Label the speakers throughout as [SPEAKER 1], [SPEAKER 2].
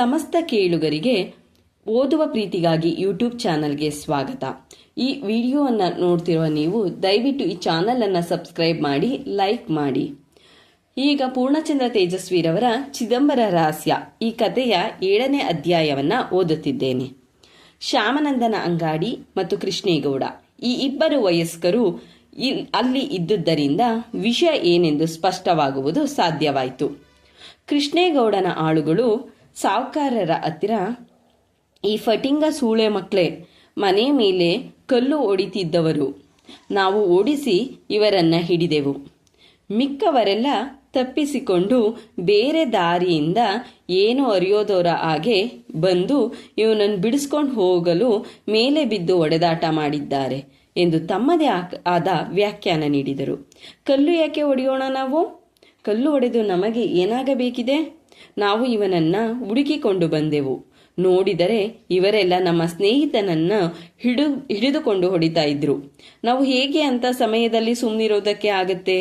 [SPEAKER 1] ಸಮಸ್ತ ಕೇಳುಗರಿಗೆ ಓದುವ ಪ್ರೀತಿಗಾಗಿ ಯೂಟ್ಯೂಬ್ ಚಾನಲ್ಗೆ ಸ್ವಾಗತ. ಈ ವಿಡಿಯೋವನ್ನು ನೋಡ್ತಿರುವ ನೀವು ದಯವಿಟ್ಟು ಈ ಚಾನಲನ್ನು ಸಬ್ಸ್ಕ್ರೈಬ್ ಮಾಡಿ, ಲೈಕ್ ಮಾಡಿ. ಈಗ ಪೂರ್ಣಚಂದ್ರ ತೇಜಸ್ವಿರವರ ಚಿದಂಬರ ರಹಸ್ಯ. ಈ ಕಥೆಯ ಏಳನೇ ಅಧ್ಯಾಯವನ್ನ ಓದುತ್ತಿದ್ದೇನೆ. ಶ್ಯಾಮನಂದನ ಅಂಗಾಡಿ ಮತ್ತು ಕೃಷ್ಣೇಗೌಡ. ಈ ಇಬ್ಬರು ವಯಸ್ಕರು ಅಲ್ಲಿ ಇದ್ದುದರಿಂದ ವಿಷಯ ಏನೆಂದು ಸ್ಪಷ್ಟವಾಗುವುದು ಸಾಧ್ಯವಾಯಿತು. ಕೃಷ್ಣೇಗೌಡನ ಆಳುಗಳು ಸಾವುಕಾರರ ಹತ್ತಿರ ಈ ಫಟಿಂಗ ಸೂಳೆ ಮಕ್ಕಳೇ ಮನೆ ಮೇಲೆ ಕಲ್ಲು ಹೊಡಿತಿದ್ದವರು. ನಾವು ಓಡಿಸಿ ಇವರನ್ನ ಹಿಡಿದೆವು. ಮಿಕ್ಕವರೆಲ್ಲ ತಪ್ಪಿಸಿಕೊಂಡು ಬೇರೆ ದಾರಿಯಿಂದ ಏನು ಅರಿಯೋದವರ ಹಾಗೆ ಬಂದು ಇವನನ್ನು ಬಿಡಿಸ್ಕೊಂಡು ಹೋಗಲು ಮೇಲೆ ಬಿದ್ದು ಒಡೆದಾಟ ಮಾಡಿದ್ದಾರೆ ಎಂದು ತಮ್ಮದೇ ಆದ ವ್ಯಾಖ್ಯಾನ ನೀಡಿದರು. ಕಲ್ಲು ಯಾಕೆ ಒಡೆಯೋಣ ನಾವು? ಕಲ್ಲು ಒಡೆದು ನಮಗೆ ಏನಾಗಬೇಕಿದೆ? ನಾವು ಇವನನ್ನ ಹುಡುಕಿಕೊಂಡು ಬಂದೆವು. ನೋಡಿದರೆ ಇವರೆಲ್ಲ ನಮ್ಮ ಸ್ನೇಹಿತನನ್ನ ಹಿಡು, ಹಿಡಿದುಕೊಂಡು ಹೊಡಿತಾ ಇದ್ರು. ನಾವು ಹೇಗೆ ಅಂತ ಸಮಯದಲ್ಲಿ ಸುಮ್ಮನಿರೋದಕ್ಕೆ ಆಗತ್ತೆ?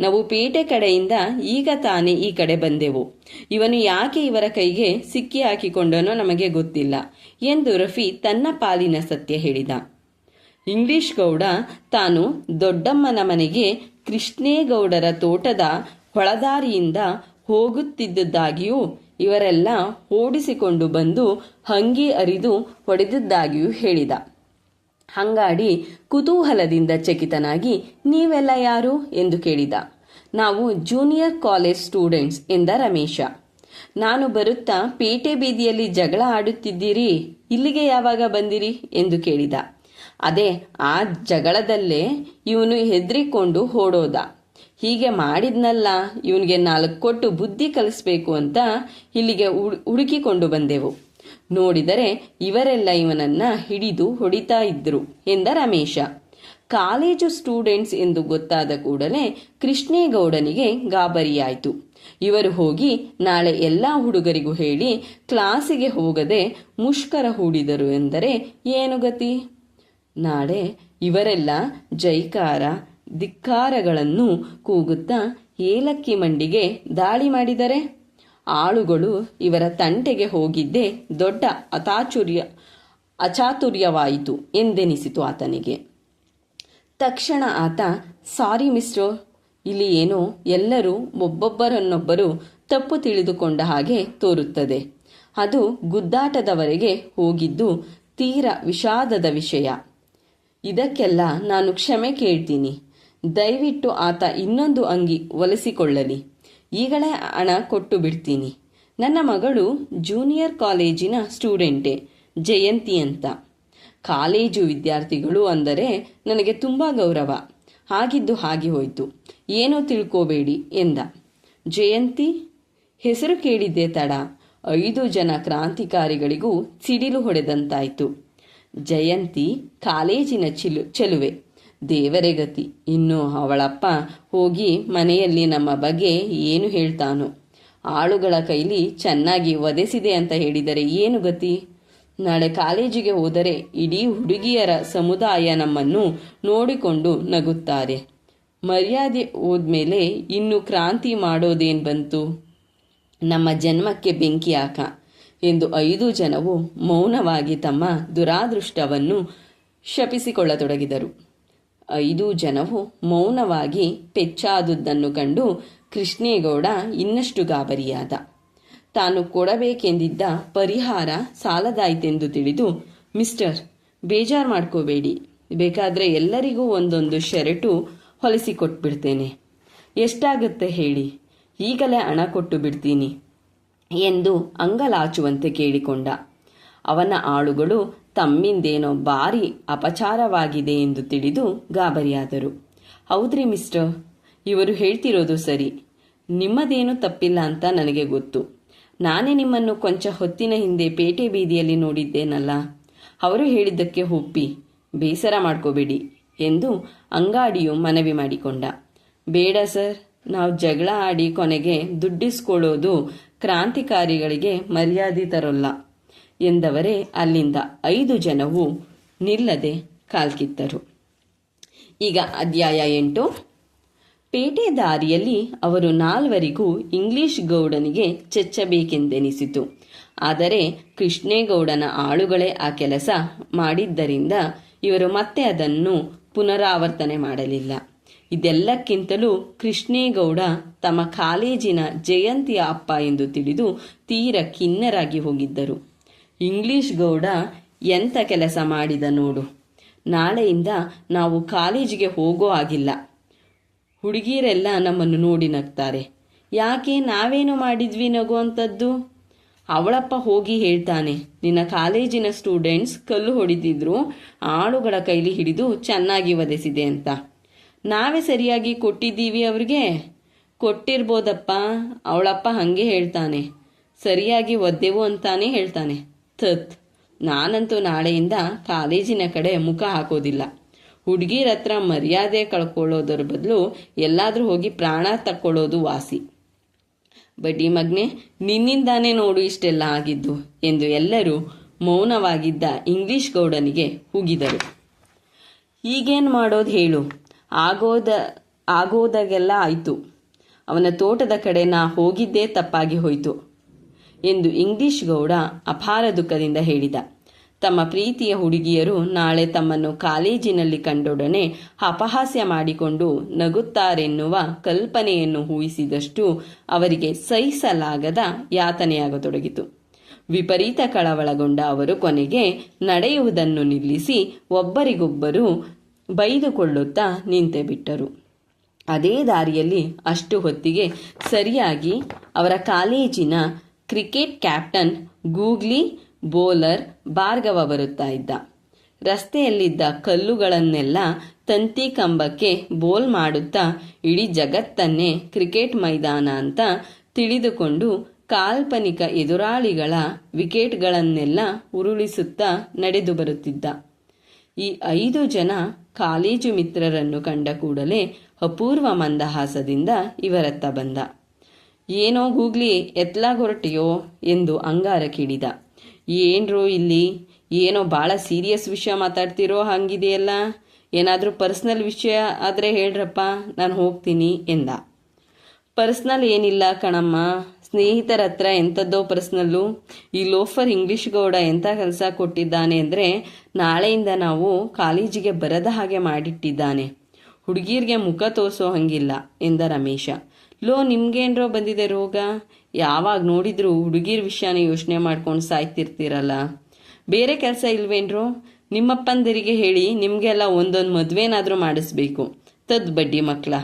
[SPEAKER 1] ನಾವು ಪೇಟೆ ಕಡೆಯಿಂದ ಈಗ ತಾನೇ ಈ ಕಡೆ ಬಂದೆವು. ಇವನು ಯಾಕೆ ಇವರ ಕೈಗೆ ಸಿಕ್ಕಿ ಹಾಕಿಕೊಂಡನೋ ನಮಗೆ ಗೊತ್ತಿಲ್ಲ ಎಂದು ರಫಿ ತನ್ನ ಪಾಲಿನ ಸತ್ಯ ಹೇಳಿದ. ಇಂಗ್ಲಿಷ್ ಗೌಡ ತಾನು ದೊಡ್ಡಮ್ಮನ ಮನೆಗೆ ಕೃಷ್ಣೇಗೌಡರ ತೋಟದ ಹೊಳದಾರಿಯಿಂದ ಹೋಗುತ್ತಿದ್ದುದಾಗಿಯೂ ಇವರೆಲ್ಲ ಓಡಿಸಿಕೊಂಡು ಬಂದು ಹಂಗಿ ಅರಿದು ಹೊಡೆದಿದ್ದಾಗಿಯೂ ಹೇಳಿದ. ಹಂಗಾಡಿ ಕುತೂಹಲದಿಂದ ಚಕಿತನಾಗಿ, ನೀವೆಲ್ಲ ಯಾರು? ಎಂದು ಕೇಳಿದ. ನಾವು ಜೂನಿಯರ್ ಕಾಲೇಜ್ ಸ್ಟೂಡೆಂಟ್ಸ್ ಎಂದ ರಮೇಶ. ನಾನು ಬರುತ್ತಾ ಪೇಟೆ ಬೀದಿಯಲ್ಲಿ ಜಗಳ ಆಡುತ್ತಿದ್ದೀರಿ? ಇಲ್ಲಿಗೆ ಯಾವಾಗ ಬಂದಿರಿ? ಎಂದು ಕೇಳಿದ. ಅದೇ, ಆ ಜಗಳದಲ್ಲೇ ಇವನು ಹೆದರಿಕೊಂಡು ಓಡೋದ. ಹೀಗೆ ಮಾಡಿದ್ನಲ್ಲ, ಇವನಿಗೆ ನಾಲ್ಕು ಕೊಟ್ಟು ಬುದ್ಧಿ ಕಲಿಸ್ಬೇಕು ಅಂತ ಇಲ್ಲಿಗೆ ಹುಡ್- ಹುಡುಕಿಕೊಂಡು ಬಂದೆವು. ನೋಡಿದರೆ ಇವರೆಲ್ಲ ಇವನನ್ನ ಹಿಡಿದು ಹೊಡಿತಾ ಇದ್ರು ಎಂದ ರಮೇಶ. ಕಾಲೇಜು ಸ್ಟೂಡೆಂಟ್ಸ್ ಎಂದು ಗೊತ್ತಾದ ಕೂಡಲೇ ಕೃಷ್ಣೇಗೌಡನಿಗೆ ಗಾಬರಿಯಾಯಿತು. ಇವರು ಹೋಗಿ ನಾಳೆ ಎಲ್ಲಾ ಹುಡುಗರಿಗೂ ಹೇಳಿ ಕ್ಲಾಸಿಗೆ ಹೋಗದೆ ಮುಷ್ಕರ ಹೂಡಿದರು ಎಂದರೆ ಏನು ಗತಿ? ನಾಳೆ ಇವರೆಲ್ಲ ಜೈಕಾರ ಧಿಕ್ಕಾರಗಳನ್ನು ಕೂಗುತ್ತಾ ಏಲಕ್ಕಿ ಮಂಡಿಗೆ ದಾಳಿ ಮಾಡಿದರೆ? ಆಳುಗಳು ಇವರ ತಂಟೆಗೆ ಹೋಗಿದ್ದೇ ದೊಡ್ಡ ಅತಾಚುರ್ಯ, ಅಚಾತುರ್ಯವಾಯಿತು ಎಂದೆನಿಸಿತು ಆತನಿಗೆ. ತಕ್ಷಣ ಆತ, ಸಾರಿ ಮಿಸ್ಟರ್, ಇಲ್ಲಿ ಏನೋ ಎಲ್ಲರೂ ಒಬ್ಬೊಬ್ಬರನ್ನೊಬ್ಬರು ತಪ್ಪು ತಿಳಿದುಕೊಂಡ ಹಾಗೆ ತೋರುತ್ತದೆ. ಅದು ಗುದ್ದಾಟದವರೆಗೆ ಹೋಗಿದ್ದು ತೀರ ವಿಷಾದದ ವಿಷಯ. ಇದಕ್ಕೆಲ್ಲ ನಾನು ಕ್ಷಮೆ ಕೇಳ್ತೀನಿ. ದಯವಿಟ್ಟು ಆತ ಇನ್ನೊಂದು ಅಂಗಿ ಒಲಿಸಿಕೊಳ್ಳಲಿ. ಈಗಲೇ ಹಣ ಕೊಟ್ಟು ಬಿಡ್ತೀನಿ. ನನ್ನ ಮಗಳು ಜೂನಿಯರ್ ಕಾಲೇಜಿನ ಸ್ಟೂಡೆಂಟೆ, ಜಯಂತಿ ಅಂತ. ಕಾಲೇಜು ವಿದ್ಯಾರ್ಥಿಗಳು ಅಂದರೆ ನನಗೆ ತುಂಬ ಗೌರವ. ಹಾಗಿದ್ದು ಹಾಗೆ ಹೋಯಿತು. ಏನೋ ತಿಳ್ಕೋಬೇಡಿ ಎಂದ. ಜಯಂತಿ, ಹೆಸರು ಕೇಳಿದ್ದೆ ತಡ. ಐದು ಜನ ಕ್ರಾಂತಿಕಾರಿಗಳಿಗೂ ಸಿಡಿಲು ಹೊಡೆದಂತಾಯಿತು. ಜಯಂತಿ ಕಾಲೇಜಿನ ಚಿಲು, ಚೆಲುವೆ. ದೇವರೇ ಗತಿ. ಇನ್ನು ಅವಳಪ್ಪ ಹೋಗಿ ಮನೆಯಲ್ಲಿ ನಮ್ಮ ಬಗ್ಗೆ ಏನು ಹೇಳ್ತಾನೋ. ಆಳುಗಳ ಕೈಲಿ ಚೆನ್ನಾಗಿ ಒದೆಸಿದೆ ಅಂತ ಹೇಳಿದರೆ ಏನು ಗತಿ? ನಾಳೆ ಕಾಲೇಜಿಗೆ ಹೋದರೆ ಇಡೀ ಹುಡುಗಿಯರ ಸಮುದಾಯ ನಮ್ಮನ್ನು ನೋಡಿಕೊಂಡು ನಗುತ್ತಾರೆ. ಮರ್ಯಾದೆ ಹೋದ್ಮೇಲೆ ಇನ್ನು ಕ್ರಾಂತಿ ಮಾಡೋದೇನು ಬಂತು? ನಮ್ಮ ಜನ್ಮಕ್ಕೆ ಬೆಂಕಿ ಹಾಕ ಎಂದು ಐದು ಜನವು ಮೌನವಾಗಿ ತಮ್ಮ ದುರಾದೃಷ್ಟವನ್ನು ಶಪಿಸಿಕೊಳ್ಳತೊಡಗಿದರು. ಐದು ಜನವು ಮೌನವಾಗಿ ಪೆಚ್ಚಾದುದನ್ನು ಕಂಡು ಕೃಷ್ಣೇಗೌಡ ಇನ್ನಷ್ಟು ಗಾಬರಿಯಾದ. ತಾನು ಕೊಡಬೇಕೆಂದಿದ್ದ ಪರಿಹಾರ ಸಾಲದಾಯಿತೆಂದು ತಿಳಿದು, ಮಿಸ್ಟರ್, ಬೇಜಾರು ಮಾಡ್ಕೋಬೇಡಿ. ಬೇಕಾದ್ರೆ ಎಲ್ಲರಿಗೂ ಒಂದೊಂದು ಶರ್ಟು ಹೊಲಿಸಿಕೊಟ್ಬಿಡ್ತೇನೆ. ಎಷ್ಟಾಗುತ್ತೆ ಹೇಳಿ? ಈಗಲೇ ಹಣ ಕೊಟ್ಟು ಬಿಡ್ತೀನಿ. ಎಂದು ಅಂಗಲಾಚುವಂತೆ ಕೇಳಿಕೊಂಡ. ಅವನ ಆಳುಗಳು ತಮ್ಮಿಂದೇನೋ ಭಾರಿ ಅಪಚಾರವಾಗಿದೆ ಎಂದು ತಿಳಿದು ಗಾಬರಿಯಾದರು. ಹೌದ್ರಿ ಮಿಸ್ಟರ್, ಇವರು ಹೇಳ್ತಿರೋದು ಸರಿ. ನಿಮ್ಮದೇನು ತಪ್ಪಿಲ್ಲ ಅಂತ ನನಗೆ ಗೊತ್ತು. ನಾನೇ ನಿಮ್ಮನ್ನು ಕೊಂಚ ಹೊತ್ತಿನ ಹಿಂದೆ ಪೇಟೆ ಬೀದಿಯಲ್ಲಿ ನೋಡಿದ್ದೇನಲ್ಲ. ಅವರು ಹೇಳಿದ್ದಕ್ಕೆ ಒಪ್ಪಿ, ಬೇಸರ ಮಾಡ್ಕೋಬೇಡಿ ಎಂದು ಅಂಗಾಡಿಯು ಮನವಿ ಮಾಡಿಕೊಂಡ. ಬೇಡ ಸರ್, ನಾವು ಜಗಳ ಆಡಿ ಕೊನೆಗೆ ದುಡ್ಡಿಸ್ಕೊಳ್ಳೋದು ಕ್ರಾಂತಿಕಾರಿಗಳಿಗೆ ಮರ್ಯಾದೆ ತರೋಲ್ಲ. ಎಂದವರೇ ಅಲ್ಲಿಂದ ಐದು ಜನವು ನಿಲ್ಲದೆ ಕಾಲ್ಕಿತ್ತರು. ಈಗ ಅಧ್ಯಾಯ ಎಂಟು. ಪೇಟೆ ದಾರಿಯಲ್ಲಿ ಅವರು ನಾಲ್ವರಿಗೂ ಇಂಗ್ಲಿಷ್ ಗೌಡನಿಗೆ ಚೆಚ್ಚಬೇಕೆಂದೆನಿಸಿತು. ಆದರೆ ಕೃಷ್ಣೇಗೌಡನ ಆಳುಗಳೇ ಆ ಕೆಲಸ ಮಾಡಿದ್ದರಿಂದ ಇವರು ಮತ್ತೆ ಅದನ್ನು ಪುನರಾವರ್ತನೆ ಮಾಡಲಿಲ್ಲ. ಇದೆಲ್ಲಕ್ಕಿಂತಲೂ ಕೃಷ್ಣೇಗೌಡ ತಮ್ಮ ಕಾಲೇಜಿನ ಜಯಂತಿಯ ಅಪ್ಪ ಎಂದು ತಿಳಿದು ತೀರ ಖಿನ್ನರಾಗಿ ಹೋಗಿದ್ದರು. ಇಂಗ್ಲಿಷ್ ಗೌಡ ಎಂಥ ಕೆಲಸ ಮಾಡಿದ ನೋಡು. ನಾಳೆಯಿಂದ ನಾವು ಕಾಲೇಜಿಗೆ ಹೋಗೋ ಆಗಿಲ್ಲ ಹುಡುಗಿಯರೆಲ್ಲ ನಮ್ಮನ್ನು ನೋಡಿ ನಗ್ತಾರೆ. ಯಾಕೆ ನಾವೇನು ಮಾಡಿದ್ವಿ ನಗುವಂಥದ್ದು? ಅವಳಪ್ಪ ಹೋಗಿ ಹೇಳ್ತಾನೆ, ನಿನ್ನ ಕಾಲೇಜಿನ ಸ್ಟೂಡೆಂಟ್ಸ್ ಕಲ್ಲು ಹೊಡೆದಿದ್ರು, ಆಳುಗಳ ಕೈಲಿ ಹಿಡಿದು ಚೆನ್ನಾಗಿ ವಧಿಸಿದೆ ಅಂತ. ನಾವೇ ಸರಿಯಾಗಿ ಕೊಟ್ಟಿದ್ದೀವಿ ಅವ್ರಿಗೆ? ಕೊಟ್ಟಿರ್ಬೋದಪ್ಪ, ಅವಳಪ್ಪ ಹಾಗೆ ಹೇಳ್ತಾನೆ. ಸರಿಯಾಗಿ ಒದ್ದೆವು ಅಂತಾನೆ ಹೇಳ್ತಾನೆ. ತತ್ ನಾನಂತೂ ನಾಳೆಯಿಂದ ಕಾಲೇಜಿನ ಕಡೆ ಮುಖ ಹಾಕೋದಿಲ್ಲ. ಹುಡುಗಿರ ಹತ್ರ ಮರ್ಯಾದೆ ಕಳ್ಕೊಳ್ಳೋದರ ಬದಲು ಎಲ್ಲಾದರೂ ಹೋಗಿ ಪ್ರಾಣ ತಕ್ಕೊಳ್ಳೋದು ವಾಸಿ. ಬಡ್ಡಿ ಮಗ್ನೆ, ನಿನ್ನಿಂದಾನೇ ನೋಡು ಇಷ್ಟೆಲ್ಲ ಆಗಿದ್ದು ಎಂದು ಎಲ್ಲರೂ ಮೌನವಾಗಿದ್ದ ಇಂಗ್ಲಿಷ್ ಗೌಡನಿಗೆ ಹೋಗಿದರು ಈಗೇನು ಮಾಡೋದು ಹೇಳು? ಆಗೋದ, ಆಗೋದಾಗೆಲ್ಲ ಆಯಿತು. ಅವನ ತೋಟದ ಕಡೆ ನಾ ಹೋಗಿದ್ದೇ ತಪ್ಪಾಗಿ ಹೋಯಿತು. ಎಂದು ಇಂಗ್ಲಿಷ್ ಗೌಡ ಅಪಾರ ದುಃಖದಿಂದ ಹೇಳಿದ. ತಮ್ಮ ಪ್ರೀತಿಯ ಹುಡುಗಿಯರು ನಾಳೆ ತಮ್ಮನ್ನು ಕಾಲೇಜಿನಲ್ಲಿ ಕಂಡೊಡನೆ ಅಪಹಾಸ್ಯ ಮಾಡಿಕೊಂಡು ನಗುತ್ತಾರೆನ್ನುವ ಕಲ್ಪನೆಯನ್ನು ಊಹಿಸಿದಷ್ಟು ಅವರಿಗೆ ಸಹಿಸಲಾಗದ ಯಾತನೆಯಾಗತೊಡಗಿತು. ವಿಪರೀತ ಕಳವಳಗೊಂಡ ಅವರು ಕೊನೆಗೆ ನಡೆಯುವುದನ್ನು ನಿಲ್ಲಿಸಿ ಒಬ್ಬರಿಗೊಬ್ಬರು ಬೈದುಕೊಳ್ಳುತ್ತಾ ನಿಂತೆ ಬಿಟ್ಟರು. ಅದೇ ದಾರಿಯಲ್ಲಿ ಅಷ್ಟು ಹೊತ್ತಿಗೆ ಸರಿಯಾಗಿ ಅವರ ಕಾಲೇಜಿನ cricket captain, googly bowler Bhargava ಬರುತ್ತಾ ಇದ್ದ. ರಸ್ತೆಯಲ್ಲಿದ್ದ ಕಲ್ಲುಗಳನ್ನೆಲ್ಲ ತಂತಿ ಕಂಬಕ್ಕೆ ಬೋಲ್ ಮಾಡುತ್ತಾ ಇಡೀ ಜಗತ್ತನ್ನೇ ಕ್ರಿಕೆಟ್ ಮೈದಾನ ಅಂತ ತಿಳಿದುಕೊಂಡು ಕಾಲ್ಪನಿಕ ಎದುರಾಳಿಗಳ ವಿಕೆಟ್ಗಳನ್ನೆಲ್ಲ ಉರುಳಿಸುತ್ತಾ ನಡೆದು ಬರುತ್ತಿದ್ದ. ಈ ಐದು ಜನ ಕಾಲೇಜು ಮಿತ್ರರನ್ನು ಕಂಡ ಕೂಡಲೇ ಅಪೂರ್ವ ಮಂದಹಾಸದಿಂದ ಇವರತ್ತ ಬಂದ. ಏನೋ ಗೂಗ್ಲಿ ಎತ್ಲಾಗ ಹೊರಟಿಯೋ ಎಂದು ಅಂಗಾರ ಕೇಳಿದ. ಏನ್ರೋ ಇಲ್ಲಿ? ಏನೋ ಭಾಳ ಸೀರಿಯಸ್ ವಿಷಯ ಮಾತಾಡ್ತಿರೋ ಹಂಗಿದೆಯಲ್ಲ? ಏನಾದರೂ ಪರ್ಸ್ನಲ್ ವಿಷಯ ಆದರೆ ಹೇಳ್ರಪ್ಪ, ನಾನು ಹೋಗ್ತೀನಿ ಎಂದ. ಪರ್ಸ್ನಲ್ ಏನಿಲ್ಲ ಕಣಮ್ಮ. ಸ್ನೇಹಿತರ ಹತ್ರ ಎಂಥದ್ದೋ ಪರ್ಸ್ನಲ್ಲು. ಈ ಲೋಫರ್ ಇಂಗ್ಲಿಷ್ ಗೌಡ ಎಂಥ ಕೆಲಸ ಕೊಟ್ಟಿದ್ದಾನೆ ಅಂದರೆ ನಾಳೆಯಿಂದ ನಾವು ಕಾಲೇಜಿಗೆ ಬರದ ಹಾಗೆ ಮಾಡಿಟ್ಟಿದ್ದಾನೆ. ಹುಡುಗಿರ್ಗೆ ಮುಖ ತೋರಿಸೋ ಹಂಗಿಲ್ಲ, ಎಂದ ರಮೇಶ. ಲೋ, ನಿಮ್ಗೇನರೋ ಬಂದಿದೆ ರೋಗ? ಯಾವಾಗ ನೋಡಿದ್ರು ಹುಡುಗಿರ ವಿಷಯನ ಯೋಚನೆ ಮಾಡ್ಕೊಂಡು ಸಾಯ್ತಿರ್ತೀರಲ್ಲ. ಬೇರೆ ಕೆಲಸ ಇಲ್ವೇನ್ರೋ? ನಿಮ್ಮಪ್ಪಂದರಿಗೆ ಹೇಳಿ ನಿಮಗೆಲ್ಲ ಒಂದೊಂದು ಮದುವೆನಾದರೂ ಮಾಡಿಸ್ಬೇಕು. ತದ್ ಬಡ್ಡಿ ಮಕ್ಕಳ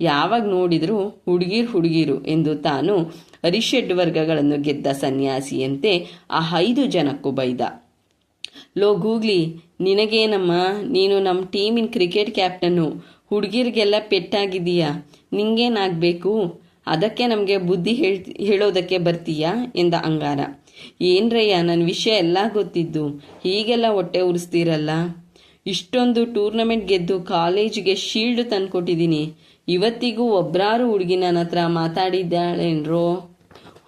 [SPEAKER 1] ಯಾವಾಗ ನೋಡಿದ್ರು ಹುಡುಗಿರ್ ಹುಡುಗಿರು ಎಂದು ತಾನು ಅರಿಷಡ್ ವರ್ಗಗಳನ್ನು ಗೆದ್ದ ಸನ್ಯಾಸಿಯಂತೆ ಆ ಐದು ಜನಕ್ಕೂ ಬೈದ. ಲೋ, ಗೂಗ್ಲಿ, ನಿನಗೇನಮ್ಮ? ನೀನು ನಮ್ಮ ಟೀಮಿನ ಕ್ರಿಕೆಟ್ ಕ್ಯಾಪ್ಟನ್ನು ಹುಡುಗಿರಿಗೆಲ್ಲ ಪೆಟ್ಟಾಗಿದೀಯಾ ನಿಂಗೇನಾಗಬೇಕು? ಅದಕ್ಕೆ ನಮಗೆ ಬುದ್ಧಿ ಹೇಳ್, ಹೇಳೋದಕ್ಕೆ ಬರ್ತೀಯಾ? ಎಂದ ಅಂಗಾರ. ಏನ್ರಯ್ಯ ನನ್ನ ವಿಷಯ ಎಲ್ಲ ಗೊತ್ತಿದ್ದು. ಹೀಗೆಲ್ಲ ಹೊಟ್ಟೆ ಉರಿಸ್ತೀರಲ್ಲ? ಇಷ್ಟೊಂದು ಟೂರ್ನಮೆಂಟ್ ಗೆದ್ದು ಕಾಲೇಜಿಗೆ ಶೀಲ್ಡ್ ತಂದ್ಕೊಟ್ಟಿದ್ದೀನಿ ಇವತ್ತಿಗೂ ಒಬ್ರಾರು ಹುಡುಗಿ ನನ್ನ ಹತ್ರ ಮಾತಾಡಿದ್ದಾಳೇನ್ರೋ?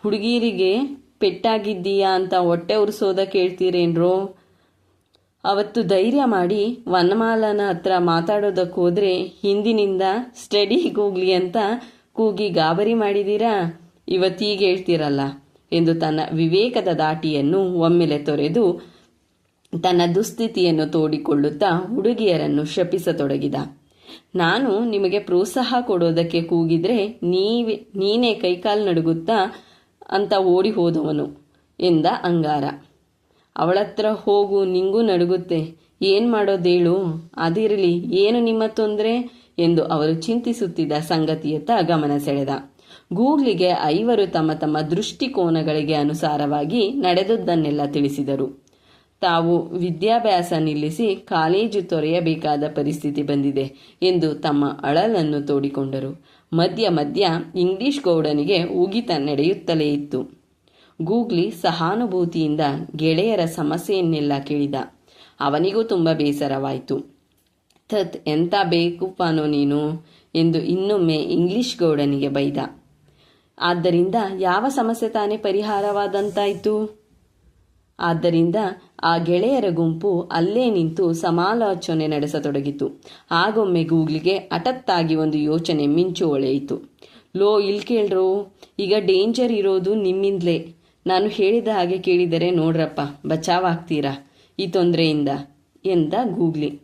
[SPEAKER 1] ಹುಡುಗಿರಿಗೆ ಪೆಟ್ಟಾಗಿದ್ದೀಯಾ ಅಂತ ಹೊಟ್ಟೆ ಉರಿಸೋದ ಕೇಳ್ತೀರೇನ್ರೋ? ಅವತ್ತು ಧೈರ್ಯ ಮಾಡಿ ವನಮಾಲನ ಹತ್ರ ಮಾತಾಡೋದಕ್ಕೆ ಹೋದ್ರೆ ಹಿಂದಿನಿಂದ ಸ್ಟಡಿಗೆ ಹೋಗ್ಲಿ ಅಂತ ಕೂಗಿ ಗಾಬರಿ ಮಾಡಿದ್ದೀರಾ ಇವತ್ತೀಗ ಹೇಳ್ತೀರಲ್ಲ ಎಂದು ತನ್ನ ವಿವೇಕದ ದಾಟಿಯನ್ನು ಒಮ್ಮೆಲೆ ತೊರೆದು ತನ್ನ ದುಸ್ಥಿತಿಯನ್ನು ತೋಡಿಕೊಳ್ಳುತ್ತಾ ಹುಡುಗಿಯರನ್ನು ಶಪಿಸತೊಡಗಿದ. ನಾನು ನಿಮಗೆ ಪ್ರೋತ್ಸಾಹ ಕೊಡೋದಕ್ಕೆ ಕೂಗಿದ್ರೆ ನೀವೇ, ನೀನೇ ಕೈಕಾಲು ನಡುಗುತ್ತಾ ಅಂತ ಓಡಿ ಹೋದವನು ಎಂದ ಅಂಗಾರ. ಅವಳತ್ರ ಹೋಗು, ನಿಂಗೂ ನಡುಗುತ್ತೆ. ಏನು ಮಾಡೋದೇಳು? ಅದಿರಲಿ, ಏನು ನಿಮ್ಮ ತೊಂದರೆ? ಎಂದು ಅವರು ಚಿಂತಿಸುತ್ತಿದ್ದ ಸಂಗತಿಯತ್ತ ಗಮನ ಸೆಳೆದ. ಗೂಗ್ಲಿಗೆ ಐವರು ತಮ್ಮ ತಮ್ಮ ದೃಷ್ಟಿಕೋನಗಳಿಗೆ ಅನುಸಾರವಾಗಿ ನಡೆದದ್ದನ್ನೆಲ್ಲ ತಿಳಿಸಿದರು. ತಾವು ವಿದ್ಯಾಭ್ಯಾಸ ನಿಲ್ಲಿಸಿ ಕಾಲೇಜು ತೊರೆಯಬೇಕಾದ ಪರಿಸ್ಥಿತಿ ಬಂದಿದೆ ಎಂದು ತಮ್ಮ ಅಳಲನ್ನು ತೋಡಿಕೊಂಡರು. ಮಧ್ಯ ಮಧ್ಯ ಇಂಗ್ಲಿಷ್ ಗೌಡನಿಗೆ ಉಗಿತ ನಡೆಯುತ್ತಲೇ ಇತ್ತು. ಗೂಗ್ಲಿ ಸಹಾನುಭೂತಿಯಿಂದ ಗೆಳೆಯರ ಸಮಸ್ಯೆಯನ್ನೆಲ್ಲ ಕೇಳಿದ. ಅವನಿಗೂ ತುಂಬ ಬೇಸರವಾಯಿತು. ತತ್ ಎಂಥ ಬೇಕುಪ್ಪಾನೋ ನೀನು? ಎಂದು ಇನ್ನೊಮ್ಮೆ ಇಂಗ್ಲಿಷ್ ಗೌಡನಿಗೆ ಬೈದ. ಆದ್ದರಿಂದ ಯಾವ ಸಮಸ್ಯೆ ತಾನೇ ಪರಿಹಾರವಾದಂತಾಯಿತು? ಆದ್ದರಿಂದ ಆ ಗೆಳೆಯರ ಗುಂಪು ಅಲ್ಲೇ ನಿಂತು ಸಮಾಲೋಚನೆ ನಡೆಸತೊಡಗಿತು. ಆಗೊಮ್ಮೆ ಗೂಗ್ಲಿಗೆ ಹಠತ್ತಾಗಿ ಒಂದು ಯೋಚನೆ ಮಿಂಚು ಒಳೆಯಿತು. ಲೋ ಇಲ್ ಕೇಳ್ರೋ. ಈಗ ಡೇಂಜರ್ ಇರೋದು ನಿಮ್ಮಿಂದಲೇ. ನಾನು ಹೇಳಿದ ಹಾಗೆ ಕೇಳಿದರೆ ನೋಡ್ರಪ್ಪ ಬಚಾವಾಗ್ತೀರಾ ಈ ತೊಂದರೆಯಿಂದ ಎಂದ ಗೂಗ್ಲಿ.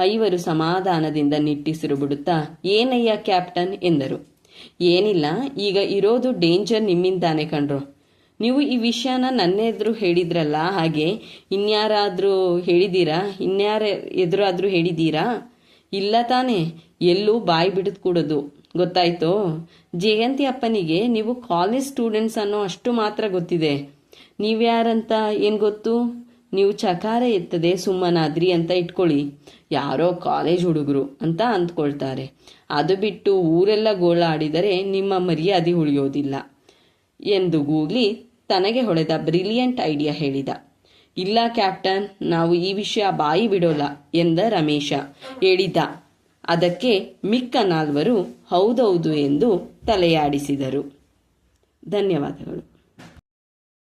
[SPEAKER 1] ಐವರು ಸಮಾಧಾನದಿಂದ ನಿಟ್ಟಿಸಿರು ಬಿಡುತ್ತಾ, ಏನಯ್ಯ ಕ್ಯಾಪ್ಟನ್? ಎಂದರು. ಏನಿಲ್ಲ, ಈಗ ಇರೋದು ಡೇಂಜರ್ ನಿಮ್ಮಿಂದಾನೆ ಕಣ್ರು. ನೀವು ಈ ವಿಷಯನ ನನ್ನ ಎದುರು ಹೇಳಿದ್ರಲ್ಲ ಹಾಗೆ, ಇನ್ಯಾರಾದರೂ ಹೇಳಿದ್ದೀರಾ ಇನ್ಯಾರ ಎದುರಾದರೂ ಹೇಳಿದ್ದೀರಾ ಇಲ್ಲ ತಾನೇ, ಎಲ್ಲೂ ಬಾಯಿ ಬಿಡದ್ ಕೂಡೋದು. ಗೊತ್ತಾಯ್ತೋ? ಜಯಂತಿ ಅಪ್ಪನಿಗೆ ನೀವು ಕಾಲೇಜ್ ಸ್ಟೂಡೆಂಟ್ಸ್ ಅನ್ನೋ ಅಷ್ಟು ಮಾತ್ರ ಗೊತ್ತಿದೆ. ನೀವ್ಯಾರಂತ ಏನು ಗೊತ್ತು? ನೀವು ಚಕಾರ ಎತ್ತದೆ ಸುಮ್ಮನಾದ್ರಿ ಅಂತ ಇಟ್ಕೊಳ್ಳಿ. ಯಾರೋ ಕಾಲೇಜ್ ಹುಡುಗರು ಅಂತ ಅಂದ್ಕೊಳ್ತಾರೆ. ಅದು ಬಿಟ್ಟು ಊರೆಲ್ಲ ಗೋಳಾಡಿದರೆ ನಿಮ್ಮ ಮರ್ಯಾದೆ ಉಳಿಯೋದಿಲ್ಲ ಎಂದು ಗೂಗ್ಲಿ ತನಗೆ ಹೊಳೆದ ಬ್ರಿಲಿಯಂಟ್ ಐಡಿಯಾ ಹೇಳಿದ. ಇಲ್ಲ, ಕ್ಯಾಪ್ಟನ್, ನಾವು ಈ ವಿಷಯ ಬಾಯಿ ಬಿಡೋಲ್ಲ ಎಂದ ರಮೇಶ. ಹೇಳಿದ. ಅದಕ್ಕೆ ಮಿಕ್ಕ ನಾಲ್ವರು ಹೌದೌದು ಎಂದು ತಲೆಯಾಡಿಸಿದರು. ಧನ್ಯವಾದಗಳು.